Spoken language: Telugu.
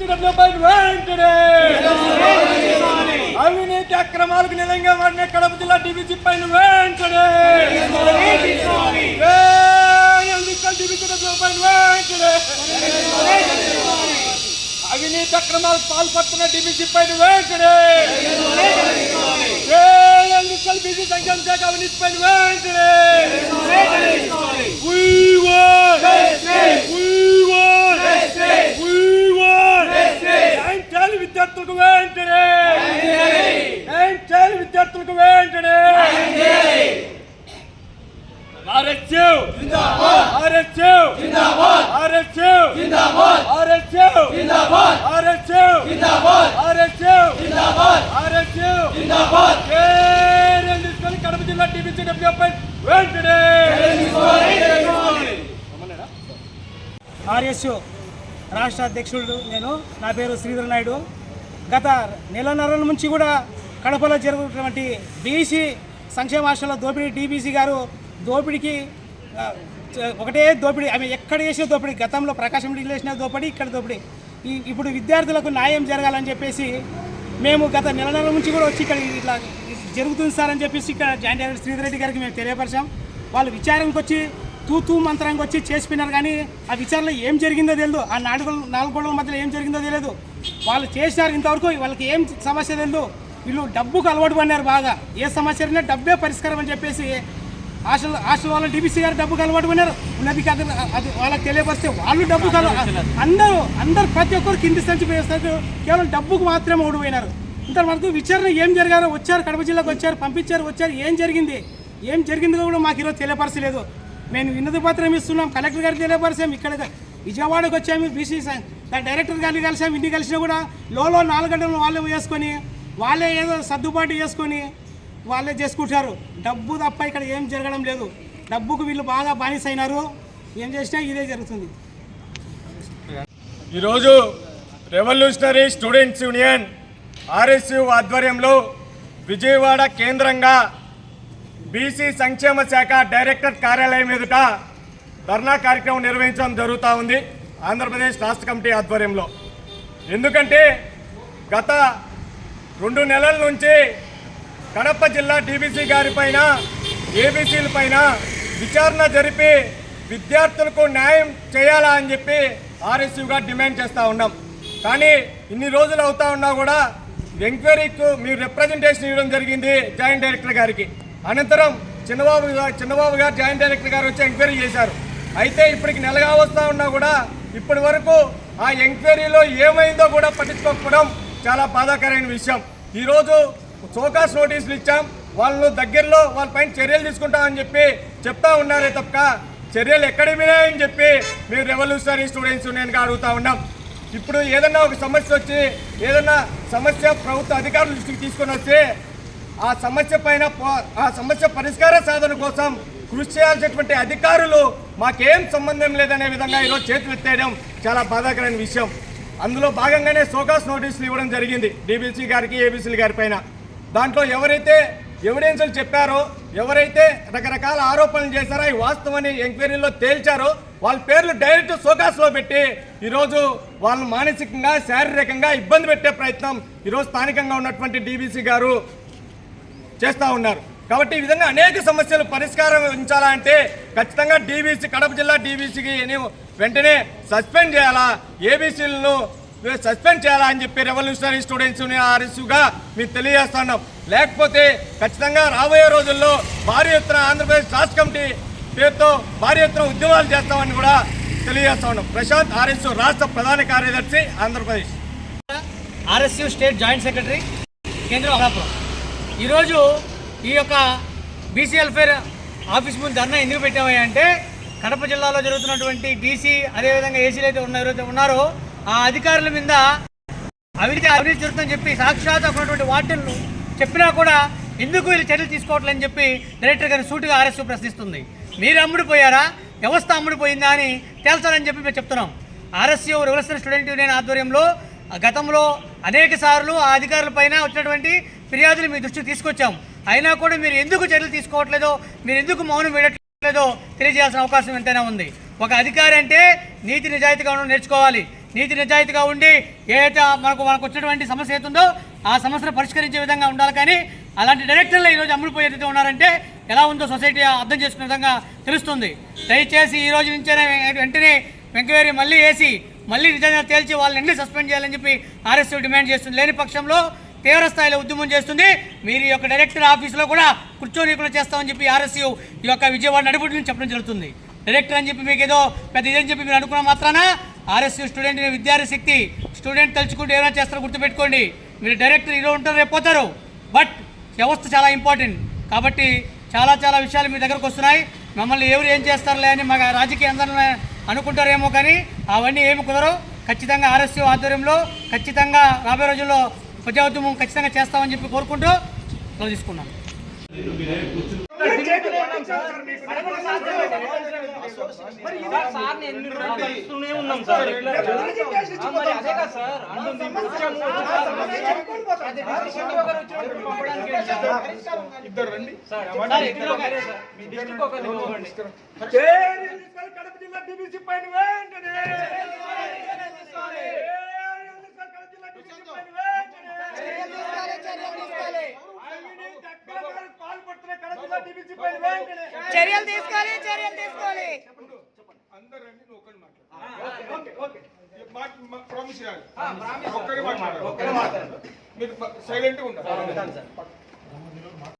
డిబిసిడబ్ల్యూపై వెంటనే అవినీతి అక్రమాలకు నిలంగా వాడిన కడప జిల్లా డిబిసి పైన వెంటనే అవినీతి అక్రమాలకు పాల్పడుతున్న డిబిసి పైన వెంటనే ఎన్నికలు బీసీ సంక్షేమ శాఖ అవినీతి పైన వెంటనే We want! We want! We want! న్యాయం విద్యార్థులకు వెంటనే న్యాయం విద్యార్థులకు వెంటనే RSU RSU RSU RSU RSU RSU RSU Kerala తీసుకొని కడప జిల్లా టీబీసీ డబ్ల్యూపై వెంటనే ఆర్ఎస్యు రాష్ట్ర అధ్యక్షుడు నేను నా పేరు శ్రీధర్ నాయుడు. గత నెలన్నర నుంచి కూడా కడపలో జరుగుతున్నటువంటి బీసీ సంక్షేమ హాస్టల్లో దోపిడీ డీబీసీ గారు దోపిడికి ఒకటే దోపిడీ ఆమె ఎక్కడ చేసిన దోపిడీ గతంలో ప్రకాశం జిల్లా చేసిన దోపిడీ ఇక్కడ దోపిడీ. ఈ ఇప్పుడు విద్యార్థులకు న్యాయం జరగాలని చెప్పేసి మేము గత నెల నెల నుంచి కూడా వచ్చి ఇక్కడ ఇట్లా జరుగుతుంది సార్ అని చెప్పేసి ఇక్కడ జాయింట్ డైరెక్టర్ శ్రీధర్ రెడ్డి గారికి మేము తెలియపరిచాం. వాళ్ళు విచారంకి వచ్చి తూ తూ మంత్రానికి వచ్చి చేసిపోయినారు కానీ ఆ విచారణలో ఏం జరిగిందో తెలియదు ఆ నాలుగు నాలుగు గోడల మధ్యలో ఏం జరిగిందో తెలియదు వాళ్ళు చేసినారు ఇంతవరకు వాళ్ళకి ఏం సమస్య తెలియదు వీళ్ళు డబ్బుకు అలవాటు పడినారు బాగా. ఏ సమస్య అయినా డబ్బే పరిష్కారం అని చెప్పేసి హాస్టల్ హాస్టల్ వాళ్ళ డిబిసి గారు డబ్బు కలవాడుకున్నారు ఉన్నది కాదు అది వాళ్ళకి తెలియపరిస్తే వాళ్ళు డబ్బుకు అలవాటు అందరూ అందరు ప్రతి ఒక్కరు కింది సంచి వేస్తారు కేవలం డబ్బుకు మాత్రమే ఓడిపోయినారు. ఇంతవరకు విచారణ ఏం జరిగారో వచ్చారు కడప జిల్లాకు వచ్చారు పంపించారు వచ్చారు ఏం జరిగింది? ఏం జరిగిందో కూడా మాకు ఈరోజు తెలియపరచలేదు. మేము వినతి పత్రం ఇస్తున్నాం కలెక్టర్ గారికి తెలియపరిచాం ఇక్కడ విజయవాడకు వచ్చాము బీసీ డైరెక్టర్ గారిని కలిసాం ఇన్ని కలిసినా కూడా లోలో నాలుగు గంటలు వాళ్ళే వేసుకొని వాళ్ళే ఏదో సర్దుబాటు చేసుకొని వాళ్ళే చేసుకుంటారు డబ్బు తప్ప ఇక్కడ ఏం జరగడం లేదు. డబ్బుకు వీళ్ళు బాగా బానిస అయినారు ఏం చేసినా ఇదే జరుగుతుంది. ఈరోజు రెవల్యూషనరీ స్టూడెంట్స్ యూనియన్ ఆర్ఎస్యు ఆధ్వర్యంలో విజయవాడ కేంద్రంగా బీసీ సంక్షేమ శాఖ డైరెక్టర్ కార్యాలయం ఎదుట ధర్నా కార్యక్రమం నిర్వహించడం జరుగుతూ ఉంది ఆంధ్రప్రదేశ్ రాష్ట్ర కమిటీ ఆధ్వర్యంలో. ఎందుకంటే గత రెండు నెలల నుంచి కడప జిల్లా డీబీసీ గారి పైన ఏబీసీల పైన విచారణ జరిపి విద్యార్థులకు న్యాయం చేయాలా అని చెప్పి ఆర్ఎస్యుగా డిమాండ్ చేస్తూ ఉన్నాం. కానీ ఇన్ని రోజులు అవుతా ఉన్నా కూడా ఎంక్వైరీకు మీరు రిప్రజెంటేషన్ ఇవ్వడం జరిగింది జాయింట్ డైరెక్టర్ గారికి. అనంతరం చిన్నబాబు చిన్నబాబు గారు జాయింట్ డైరెక్టర్ గారు వచ్చి ఎంక్వైరీ చేశారు. అయితే ఇప్పటికి నెలగా వస్తూ ఉన్నా కూడా ఇప్పటి వరకు ఆ ఎంక్వైరీలో ఏమైందో కూడా పట్టించుకోకపోవడం చాలా బాధాకరమైన విషయం. ఈరోజు చోకాస్ నోటీసులు ఇచ్చాం. వాళ్ళు దగ్గరలో వాళ్ళ పైన చర్యలు తీసుకుంటామని చెప్పి చెప్తా ఉన్నారే తప్ప చర్యలు ఎక్కడ వినాయని చెప్పి మీరు రెవల్యూషనరీ స్టూడెంట్స్ నేను అడుగుతా ఉన్నాం. ఇప్పుడు ఏదన్నా ఒక సమస్య వచ్చి ఏదన్నా సమస్య ప్రభుత్వ అధికారుల దృష్టికి తీసుకొని వస్తే ఆ సమస్య పైన ఆ సమస్య పరిష్కార సాధన కోసం కృషి చేయాల్సినటువంటి అధికారులు మాకేం సంబంధం లేదనే విధంగా ఈరోజు చేతులు ఎత్తేయడం చాలా బాధాకరమైన విషయం. అందులో భాగంగానే సోకాస్ నోటీసులు ఇవ్వడం జరిగింది. డీబీసీ గారికి ఏబీసీ గారి పైన. దాంట్లో ఎవరైతే ఎవిడెన్సులు చెప్పారో ఎవరైతే రకరకాల ఆరోపణలు చేశారో ఈ వాస్తవని ఎంక్వైరీలో తేల్చారో వాళ్ళ పేర్లు డైరెక్ట్ సోకాస్లో పెట్టి ఈరోజు వాళ్ళు మానసికంగా శారీరకంగా ఇబ్బంది పెట్టే ప్రయత్నం ఈరోజు స్థానికంగా ఉన్నటువంటి డీబీసీ గారు చేస్తూ ఉన్నారు. కాబట్టి ఈ విధంగా అనేక సమస్యలు పరిష్కారం ఉంచాలంటే ఖచ్చితంగా డీబీసీ కడప జిల్లా డీబీసీకి వెంటనే సస్పెండ్ చేయాలా? ఏబీసీలను సస్పెండ్ చేయాలని చెప్పి రెవల్యూషనరీ స్టూడెంట్స్ ఆర్ఎస్యుగా మీకు తెలియజేస్తున్నాం. లేకపోతే ఖచ్చితంగా రాబోయే రోజుల్లో భారీ ఎత్తున ఆంధ్రప్రదేశ్ రాష్ట్ర కమిటీ పేరుతో భారీ ఎత్తున ఉద్యమాలు చేస్తామని కూడా తెలియజేస్తా ఉన్నాం ప్రశాంత్ ఆర్ఎస్యు రాష్ట్ర ప్రధాన కార్యదర్శి Andhra Pradesh. RSU state joint secretary కేంద్ర అమలాపురం. ఈరోజు ఈ యొక్క బీసీ వెల్ఫేర్ ఆఫీస్ ముందు ధర్నా ఎందుకు పెట్టామని అంటే కడప జిల్లాలో జరుగుతున్నటువంటి డీసీ అదేవిధంగా ఏసీలు అయితే ఉన్నారో ఉన్నారో ఆ అధికారుల మీద అవినీతి అవినీతి జరుగుతుందని చెప్పి సాక్షాత్ ఉన్నటువంటి వార్డులను చెప్పినా కూడా ఎందుకు వీళ్ళు చర్యలు తీసుకోవట్లేని చెప్పి డైరెక్టర్ గారిని సూటిగా ఆర్ఎస్యూ ప్రశ్నిస్తుంది. మీరు అమ్ముడిపోయారా? వ్యవస్థ అమ్ముడిపోయిందా అని తేల్చాలని చెప్పి మేము చెప్తున్నాం. ఆర్ఎస్యూ రెవల్యూషన్ స్టూడెంట్ యూనియన్ ఆధ్వర్యంలో గతంలో అనేక సార్లు ఆ అధికారుల పైన వచ్చినటువంటి ఫిర్యాదులు మీ దృష్టికి తీసుకొచ్చాం. అయినా కూడా మీరు ఎందుకు చర్యలు తీసుకోవట్లేదో మీరు ఎందుకు మౌనం వేయట్లేదో తెలియజేయాల్సిన అవకాశం ఎంతైనా ఉంది. ఒక అధికారి అంటే నీతి నిజాయితీగా నేర్చుకోవాలి. నీతి నిజాయితీగా ఉండి ఏదైతే మనకు మనకు వచ్చినటువంటి సమస్య అవుతుందో ఆ సమస్యను పరిష్కరించే విధంగా ఉండాలి కానీ అలాంటి డైరెక్టర్లు ఈరోజు అమలు రీతిలో ఉన్నారంటే ఎలా ఉందో సొసైటీ అర్థం చేసుకునే విధంగా తెలుస్తుంది. దయచేసి ఈ రోజు నుంచే వెంటనే ఎంక్వైరీ మళ్ళీ వేసి మళ్ళీ నిజంగా తేల్చి వాళ్ళని ఎన్ని సస్పెండ్ చేయాలని చెప్పి ఆర్ఎస్యూ డిమాండ్ చేస్తుంది. లేని పక్షంలో తీవ్ర స్థాయిలో ఉద్యమం చేస్తుంది. మీరు ఈ యొక్క డైరెక్టర్ ఆఫీసులో కూడా కూర్చోనీయకుండా చేస్తామని చెప్పి ఆర్ఎస్యూ ఈ యొక్క విజయవాడ నడిపడి చెప్పడం జరుగుతుంది. డైరెక్టర్ అని చెప్పి మీకు ఏదో పెద్ద ఇదని చెప్పి మీరు అనుకున్న మాత్రాన ఆర్ఎస్యూ స్టూడెంట్ విద్యార్థి శక్తి స్టూడెంట్ తలుచుకుంటూ ఏమైనా చేస్తారో గుర్తుపెట్టుకోండి. మీరు డైరెక్టర్ ఈరోజు ఉంటారు రేపు పోతారు. బట్ వ్యవస్థ చాలా ఇంపార్టెంట్. కాబట్టి చాలా చాలా విషయాలు మీ దగ్గరకు వస్తున్నాయి. మమ్మల్ని ఎవరు ఏం చేస్తారులే అని మా రాజకీయ అందరూ అనుకుంటారేమో కానీ అవన్నీ ఏమి కుదరవు. ఖచ్చితంగా ఆర్ఎస్యూ ఆధ్వర్యంలో ఖచ్చితంగా రాబోయే రోజుల్లో ప్రజా ఉద్యమం ఖచ్చితంగా చేస్తామని చెప్పి కోరుకుంటూ సెలవు తీసుకున్నాను ఇద్దరు రండి. కడప జిల్లా పైన వెంటనే కడప జిల్లా టీబీసీ పైన వెంటనే అవినీతి అక్రమాలకు పాల్పడుతున్న కడప జిల్లా టీబీసీ పైన వెంటనే చర్యలు తీసుకోవాలి చర్యలు తీసుకోవాలి మీరు సైలెంట్గా ఉండాలి